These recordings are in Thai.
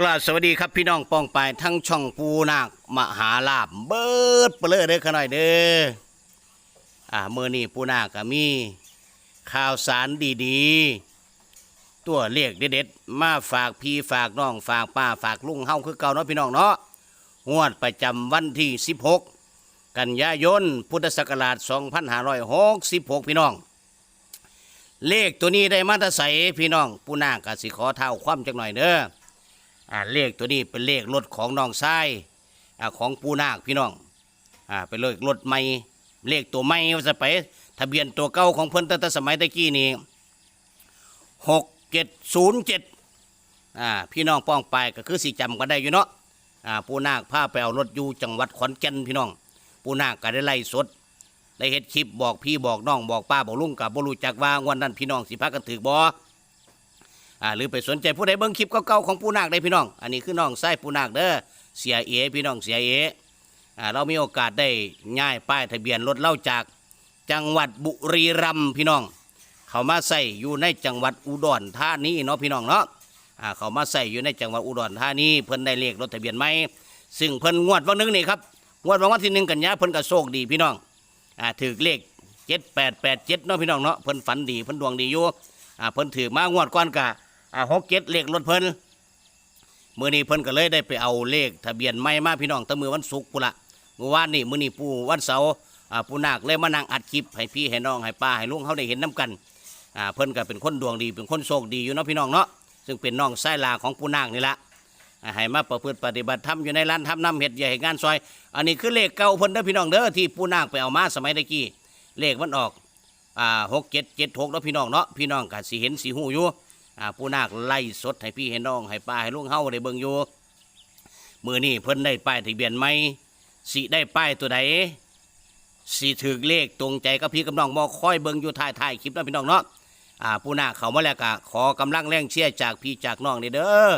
กราบสวัสดีครับพี่น้องป้องปายทั้งช่องปูนาคมหาลาบเบิดเปลือเด้อขน่อยเด้ออ่าเมื่อนี้ปูนาคก็มี ข่าวสารดีๆ ตัวเลขเด็ดๆมาฝากพี่ฝากน้องฝากป้าฝากลุงเฮาคือเก่าเนาะพี่น้องเนาะงวดประจำวันที่ 16 กันยายนพุทธศักราช 2566 พี่น้อง เลขตัวนี้ได้มาตรใสพี่น้องปูนาคก็สิขอเท่าความจักหน่อยเด้อ อ่าเลขตัวนี้เป็นเลขรถของน้องชายอ่าของปูนาคพี่น้องอ่าเป็นเลขรถใหม่เลขตัวใหม่ว่าจะไป ทะเบียนตัวเก่าของเพิ่นตั้งแต่สมัยตะกี้นี่หกเจ็ดศูนย์เจ็ดอ่าพี่น้องป้องไปก็คือสิจำกันได้อยู่เนาะอ่าปูนาคพาไปเอารถอยู่จังหวัดขอนแก่นพี่น้อง ปูนาคก็ได้ไล่สดได้เฮ็ดคลิปบอกพี่บอกน้องบอกป้าบอกลุงกับบรูจักว่างวันนั้นพี่น้องสิพากันถือบ่ อ่าหรือไปสนใจผู้ใดเบิ่งคลิปเก่าๆของปูนาคได้พี่น้อง อันนี้คือน้องไส้ปูนาคเด้อเสียเอพี่น้องเสียเออ่าเรามีโอกาสได้ย้ายป้ายทะเบียนรถเล่าจากจังหวัดบุรีรัมย์พี่น้อง เขามาใส่อยู่ในจังหวัดอุดรธานีเนาะพี่น้องเนาะอ่าเขามาใส่อยู่ในจังหวัดอุดรธานีเพิ่นได้เลขรถทะเบียนใหมซึ่งเพิ่นงวดวันนึงนี่ครับงวดวันที่หนึ่งกันยาเพิ่นก็โชคดีพี่น้องอ่าถือเลขเจ็ดแปดแปดเจ็ดเนาะพี่น้องเนาะเพิ่นฝันดีเพิ่นดวงดีอยู่อ่าเพิ่นถือมางวดก่อนกะ อ่าหกเจ็ดเลขรถเพิ่นมือนี้เพิ่นก็เลยได้ไปเอาเลขทะเบียนไม่มาพี่น้องตั้งมือวันศุกร์ปุละเมื่อวานนี่มือนี้ปูวันเสาร์อ่าปูนาคเลยมานั่งอัดคลิปให้พี่ให้น้องให้ป้าให้ลุงเขาได้เห็นน้กันอ่าเพิ่นก็เป็นคนดวงดีเป็นคนโชคดีอยู่เนาะพี่น้องเนาะซึ่งเป็นน้องไส้ลาของปูนาคนี่ละอ่าให้มาประพฤติปฏิบัติธรรมอยู่ในร้านทำน้ำเห็ดใหญ่งานซอย อันนี้คือเลขเก่าเพิ่นเด้อพี่น้องเด้อที่ปูนาคไปเอามาสมัยตะกี้เลขมันออกอ่าหกเจ็ดเจ็ดหกเนาะพี่น้องเนาะพี่น้องก็สิเห็นสีหูอยู่ ผู้นาคไล่สดให้พี่ให้น้องให้ป้าให้ลุงเฮาได้เบิ่งอยู่มือนี้เพิ่นได้ป้ายทะเบียนไหมสิได้ป้ายตัวใดสิถือเลขตรงใจกับพี่กับน้องบ่คอยเบิ่งอยู่ท้ายท้ายคลิปนะพี่น้องเนาะอ่าผู้นาคเขามาแล้วก็ขอกำลังแรงเชียร์จากพี่จากน้องนี่เด้อ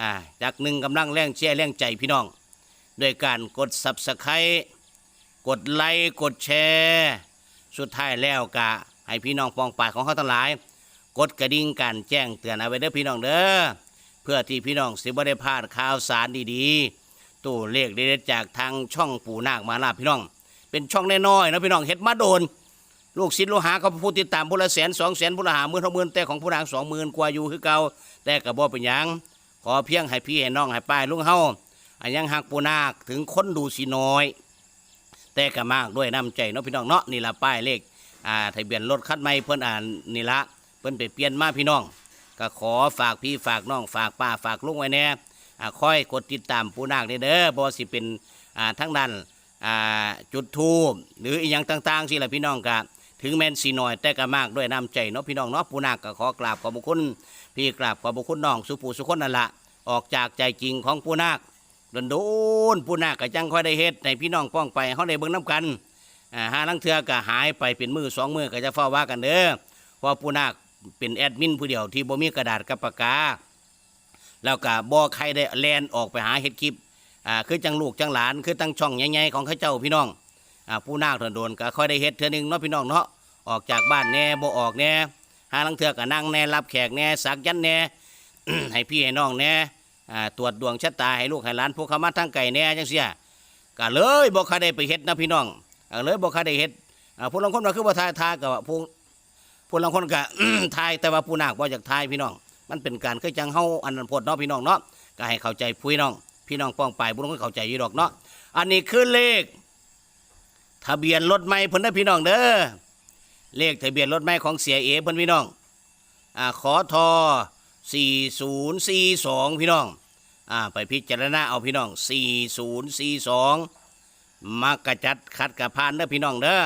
อ่าจากหนึ่งกำลังแรงเชียร์แรงใจพี่น้องด้วยการกด Subscribe กดไลค์กดแชร์ สุดท้ายแล้วก็ให้พี่น้องปองปายของเขาทั้งหลาย กดกระดิ่งการแจ้งเตือนเอาไว้เด้อพี่น้องเด้อเพื่อที่พี่น้องสิบ่ได้พลาดข่าวสารดีๆตู้เลขเด็ดจากทางช่องปู่นาคมาลาพี่น้อง เป็นช่องน้อยๆนะพี่น้องเฮ็ดมาโดน ลูกศิษย์ลูกหาเขาผู้ติดตามผู้ละแสนสองแสนผู้ละหาหมื่นท่าหมื่นแต่ของผู้นางสองหมื่นกว่าอยู่คือเก่าแต่กระบอกเป็นหยังขอเพียงให้พี่ให้น้องให้ป้ายลุงเฮาอันยังหักปูนาคถึงคนดูสิน้อย แต่ก็มากด้วยน้ำใจเนาะพี่น้องเนาะนี่ละป้ายเลขอ่าทะเบียนรถคันใหม่เพิ่นอ่านนี่ละ พิ่นไปเปลี่ยนมาพี่น้อง ก็ขอฝากพี่ฝากน้องฝากป้าฝากลุงไว้แน่อ่าคอยกดติดตามปูนาคเด้อเด้อบ่ว่าสิเป็นทั้งนั้นจุดทูบหรืออีหยังต่างๆสิละพี่น้องก็ถึงแม่นสีหน้อยแต่ก็มากด้วยน้ำใจเนาะพี่น้องเนาะปูนาคก็ขอกราบขอบพระคุณพี่กราบขอบพระคุณน้องสุภูสุคนนั่นละออกจากใจจริงของปูนาคโดนปูนาคก็จังค่อยได้เฮ็ดให้พี่น้องป้องไปเฮาได้เบิ่งน้ำกันอ่าหาลังเทือก็หายไปเป็นมือสองมือก็จะเฝ้าว่ากันเด้อเพราะปูนาค เป็นแอดมินผู้เดียวที่บ่มีกระดาษกับปากกาแล้วก็บ่ใครได้แลนออกไปหาเฮ็ดคลิปอ่าคือจังลูกจังหลานคือตั้งช่องใหญ่ๆของเขาเจ้าพี่น้องอ่าผู้นาคโดนก็ค่อยได้เฮ็ดเทื่อนึงเนาะพี่น้องเนาะออกจากบ้านแน่บ่ออกแน่หาลังเทื่อก็นั่งแน่รับแขกแน่สักยันแน่ให้พี่ให้น้องแน่อ่าตรวจดวงชะตาให้ลูกให้หลานพวกเขามาทางไก่แน่จังเสียก็เลยบ่ค่อยได้ไปเฮ็ดนะพี่น้องเลยบ่ค่อยได้เฮ็ดอ่าผู้ลางคนว่าคือบ่ทายทาก็ว่าผู้ ผู้ลางคนก็ทายแต่ว่าผู้นาคบ่อยากทายพี่น้อง มันเป็นการคือจังเฮาอันนั้นพดเนาะพี่น้องเนาะก็ให้เข้าใจพี่น้อง พี่น้องป้องไปบุญก็เข้าใจอยู่ดอกเนาะอันนี้คือเลข ทะเบียนรถใหม่เพิ่นเด้อพี่น้องเด้อเลขทะเบียนรถใหม่ของเสียเอเพิ่นพี่น้องอ่าขอทอ4042 พี่น้องอ่าไปพิจารณาเอาพี่น้อง 4042มักกะจัดคัดกะพานเด้อพี่น้องเด้อ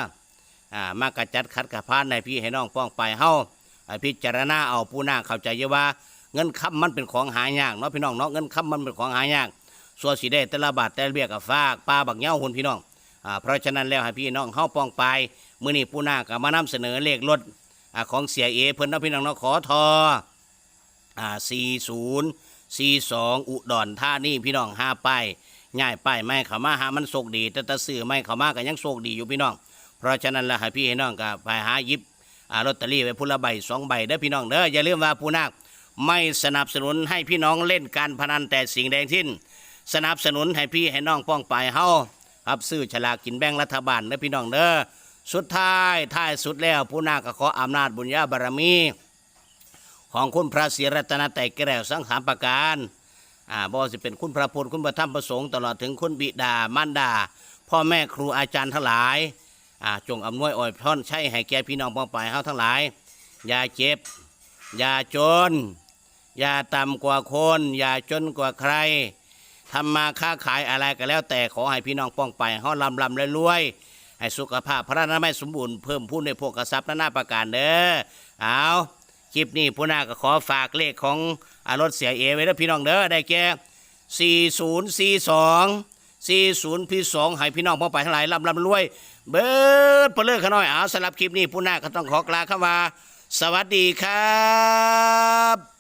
อ่ามากระจัดคัดกระพานในพี่ให้น้องป้องไปเฮาพิจารณาเอาผู้นาเข้าใจเยว่า เงินค้ำมันเป็นของหายากเนาะพี่น้องเนาะเงินค้ำมันเป็นของหายากส่วนสีได้แต่ละบาทแต่ละเบี้ยกับฝากปลาบักเหย้าหุ่นพี่น้องอ่าเพราะฉะนั้นแล้วให้พี่น้องเฮาป้องไปมื้อนี้ผู้นาก็มานำเสนอเลขรถอ่าของเสียเอเพิ่นเนาะพี่น้องเนาะขอทออ่า40 42อุดรธานีพี่น้องห้าป้ายง่ายป้ายไม่เข้ามาหามันโชคดีแต่ตะซื้อไม่เข้ามาก็ยังโชคดีอยู่พี่น้อง เพราะฉะนั้นแล้วพี่ให้น้องก็ไปหายิบอลอตเตอรี่ไว้พุละใบสองใบเด้อพี่น้องเด้ออย่าลืมว่าผู้นาคไม่สนับสนุนให้พี่น้องเล่นการพนันแต่สิ่งใดทั้งสิ้น สนับสนุนให้พี่ให้น้องป้องไปเฮาครับซื้อฉลากกินแบ่งรัฐบาลเด้อพี่น้องเด้อสุดท้ายท้ายสุดแล้วผู้นาคก็ขออำนาจบุญญาบารมี ของคุณพระศรีรัตนตรัยแก้วสังขารประการอ่าบ่ว่าจะเป็นคุณพระพุทธคุณพระธรรมประสงค์ตลอดถึงคุณบิดามารดา พ่อแม่ครูอาจารย์ทั้งหลาย จงอำนวยอวยพรใช้ให้แก่พี่น้องป้องไปเฮาทั้งหลาย อย่าเจ็บ อย่าจน อย่าต่ำกว่าคน อย่าจนกว่าใครทำมาค้าขายอะไรก็แล้ว แต่ขอให้พี่น้องป้องไปเฮาลำลำรวยๆให้สุขภาพพระนามัยสมบูรณ์เพิ่มพูนในพวกกระซับนานาประการเด้อเอาคลิปนี้ผู้นาก็ขอฝากเลขของอารถเสียเอไว้เด้อพี่น้องเด้อได้แก่4042 40พี่2ให้พี่น้องพ่อไปทั้งหลายลำลำรวย เบิดเปลือกขน้อยเอาสำหรับคลิปนี้ผู้นาก็ต้องขอกลาคำว่า สวัสดีครับ